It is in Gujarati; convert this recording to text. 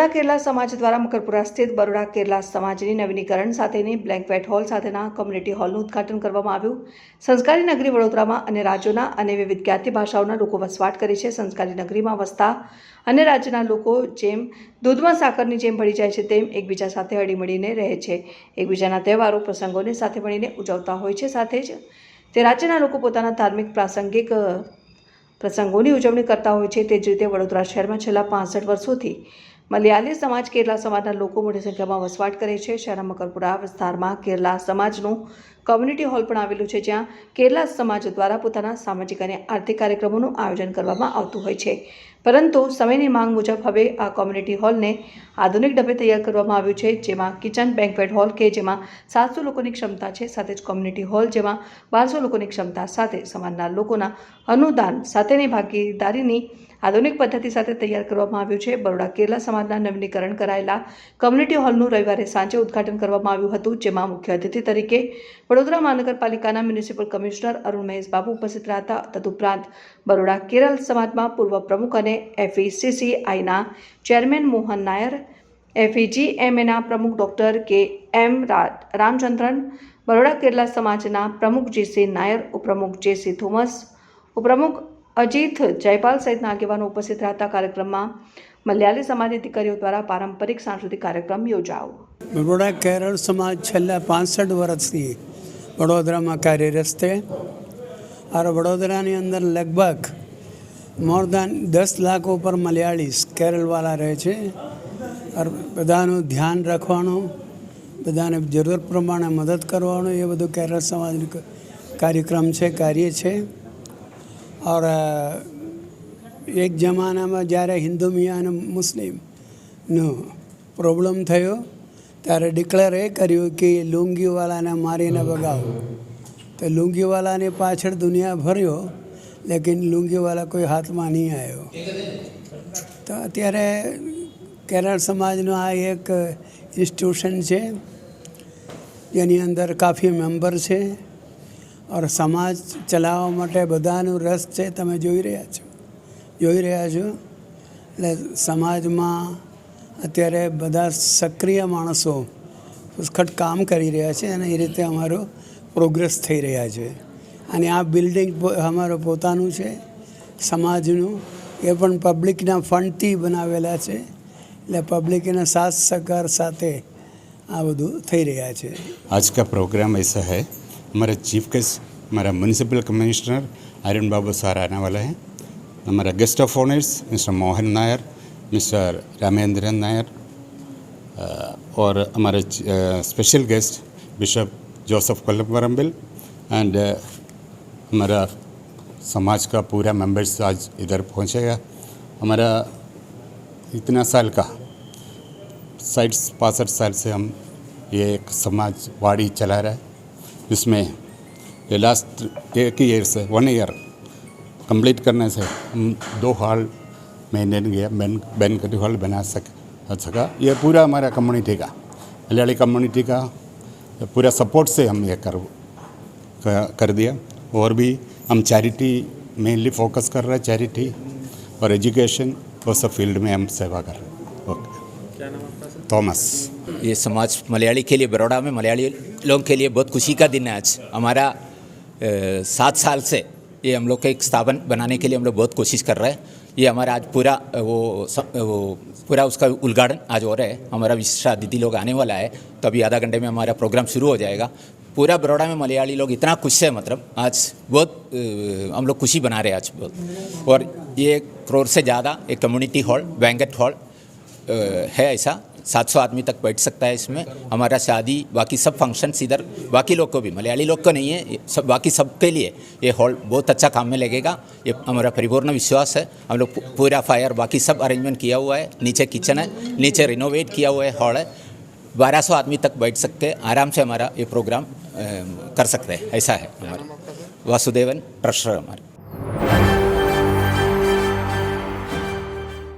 બરોડા કેરલા સમાજ દ્વારા મકરપુરા સ્થિત બરોડા કેરલા સમાજની નવીનીકરણ સાથેની બ્લેન્ક વેટ હોલ સાથેના કોમ્યુનિટી હોલનું ઉદઘાટન કરવામાં આવ્યું. સંસ્કારી નગરી વડોદરામાં અન્ય રાજ્યોના અને વિવિધ જ્ઞાતિ ભાષાઓના લોકો વસવાટ કરે છે. સંસ્કારી નગરીમાં વસતા અન્ય રાજ્યના લોકો જેમ દૂધમાં સાકરની જેમ ભળી જાય છે, તેમ એકબીજા સાથે હળીમળીને રહે છે. એકબીજાના તહેવારો, પ્રસંગોને સાથે મળીને ઉજવતા હોય છે. સાથે જ તે રાજ્યના લોકો પોતાના ધાર્મિક પ્રાસંગિક પ્રસંગોની ઉજવણી કરતા હોય છે. તે જ રીતે વડોદરા શહેરમાં છેલ્લા પાંસઠ વર્ષોથી મલયાલી સમાજ કેરલા સમાજના લોકો મોટી સંખ્યામાં વસવાટ કરે છે. શહેરના મકરપુરા વિસ્તારમાં કેરલા સમાજનું કોમ્યુનિટી હોલ પણ આવેલું છે, જ્યાં કેરલા સમાજ દ્વારા પોતાના સામાજિક અને આર્થિક કાર્યક્રમોનું આયોજન કરવામાં આવતું હોય છે. પરંતુ સમયની માંગ મુજબ હવે આ કોમ્યુનિટી હોલને આધુનિક ઢબે તૈયાર કરવામાં આવ્યું છે, જેમાં કિચન બેન્કવેટ હોલ કે જેમાં સાતસો લોકોની ક્ષમતા છે, સાથે જ કોમ્યુનિટી હોલ જેમાં બારસો લોકોની ક્ષમતા સાથે સમાજના લોકોના અનુદાન સાથેની ભાગીદારીની આધુનિક પદ્ધતિ સાથે તૈયાર કરવામાં આવ્યું છે. બરોડા કેરલા સમાજના નવીનીકરણ કરાયેલા કમ્યુનિટી હોલનું રવિવારે સાંજે ઉદ્ઘાટન કરવામાં આવ્યું હતું, જેમાં મુખ્ય અતિથિ તરીકે વડોદરા મહાનગરપાલિકાના મ્યુનિસિપલ કમિશનર અરુણ મહેશ બાબુ ઉપસ્થિત રહ્યા હતા તદુપરાંત બરોડા કેરળ સમાજમાં પૂર્વ પ્રમુખ અને એફઈસીસીઆઈના ચેરમેન મોહન નાયર એફઈજીએમએના પ્રમુખ ડોક્ટર કે એમ રામચંદ્રન, બરોડા કેરલા સમાજના પ્રમુખ જેસી નાયર, ઉપપ્રમુખ જેસી થોમસ, ઉપપ્રમુખ અજીત જયપાલ સહિતના આગેવાનો ઉપસ્થિત રહેતા કાર્યક્રમમાં મલયાલી સમાજની દીકરીઓ દ્વારા પારંપરિક સાંસ્કૃતિક કાર્યક્રમ યોજાયો. બરોડા કેરળ સમાજ છેલ્લા પાંસઠ વર્ષથી વડોદરામાં કાર્યરત છે. અને વડોદરાની અંદર લગભગ મોર દેન દસ લાખ ઉપર મલયાળીસ કેરળવાળા રહે છે. બધાનું ધ્યાન રાખવાનું, બધાને જરૂર પ્રમાણે મદદ કરવાનું એ બધું કેરળ સમાજનું કાર્યક્રમ છે, કાર્ય છે. और એક જમાનામાં જ્યારે હિન્દુ મિયાં અને મુસ્લિમનો પ્રોબ્લેમ થયો ત્યારે ડિક્લેર એ કર્યું કે લુંગીવાલાને મારીને ભગાવો. તો લુંગીવાલાની પાછળ દુનિયા ભર્યો, લેકિન લુંગીવાલા કોઈ હાથમાં નહીં આવ્યો. તો અત્યારે કેરળ સમાજનું આ એક ઇન્સ્ટિટ્યુશન છે, જેની અંદર કાફી મેમ્બર છે. ઓર સમાજ ચલાવવા માટે બધાનો રસ છે, તમે જોઈ રહ્યા છો. જોઈ રહ્યા છો? એટલે સમાજમાં અત્યારે બધા સક્રિય માણસો ખટ કામ કરી રહ્યા છે અને એ રીતે અમારો પ્રોગ્રેસ થઈ રહ્યા છે. અને આ બિલ્ડિંગ અમારો પોતાનું છે, સમાજનું. એ પણ પબ્લિકના ફંડથી બનાવેલા છે. એટલે પબ્લિકના સાથ સહકાર સાથે આ બધું થઈ રહ્યા છે. આજ કા પ્રોગ્રામ એસા હૈ हमारा चीफ गेस्ट, हमारा municipal commissioner Arun Babu sir आने वाला है, हमारा guest of honours mister Mohan Nair, mister Ramendran Nair और हमारे special guest bishop Joseph Kolamarambil and हमारा समाज का पूरा मेंबर्स आज इधर पहुंचेगा हमारा इतना साल का, साठ, पासठ साल से हम ये एक समाजवाड़ी चला रहा है। जिसमें ये लास्ट एक ईयर से वन ईयर कंप्लीट करने से हम दो हॉल मेंटेन किया बैन बैंकट हॉल बना सक सका। ये पूरा हमारा कम्युनिटी का मलयाली कम्युनिटी का पूरा सपोर्ट से हम ये कर कर दिया। और भी हम चैरिटी मेनली फोकस कर रहे हैं चैरिटी और एजुकेशन वो सब फ़ील्ड में हम सेवा कर रहे हैं। ओके थॉमस ये समाज मलयाली के लिए, बड़ौदा में मलयाली लोगों के लिए बहुत खुशी का दिन है आज। हमारा सात साल से ये हम लोग का एक स्थापन बनाने के लिए हम लोग बहुत कोशिश कर रहे हैं। ये हमारा आज पूरा वो वो पूरा उसका उद्घाटन आज हो रहा है। हमारा विशिष्ट अतिथि लोग आने वाला है तो अभी आधा घंटे में हमारा प्रोग्राम शुरू हो जाएगा। पूरा बड़ौदा में मलयाली लोग इतना खुश है मतलब आज बहुत हम लोग खुशी बना रहे हैं आज बहुत। और ये करोड़ से ज़्यादा एक कम्युनिटी हॉल बैंकेट हॉल है ऐसा। 700 आदमी तक बैठ सकता है इसमें। हमारा शादी, बाकी सब फ़ंक्शंस इधर, बाकी लोग को भी। मलयाली लोग को नहीं है सब, बाकी सबके लिए ये हॉल बहुत अच्छा काम में लगेगा। ये हमारा परिपूर्ण विश्वास है। हम लोग पूरा फायर बाकी सब अरेंजमेंट किया हुआ है। नीचे किचन है, नीचे रिनोवेट किया हुआ है हॉल है। 1200 आदमी तक बैठ सकते हैं, आराम से हमारा ये प्रोग्राम कर सकते हैं। ऐसा है हमारा। वासुदेवन ट्रस्टर हमारे।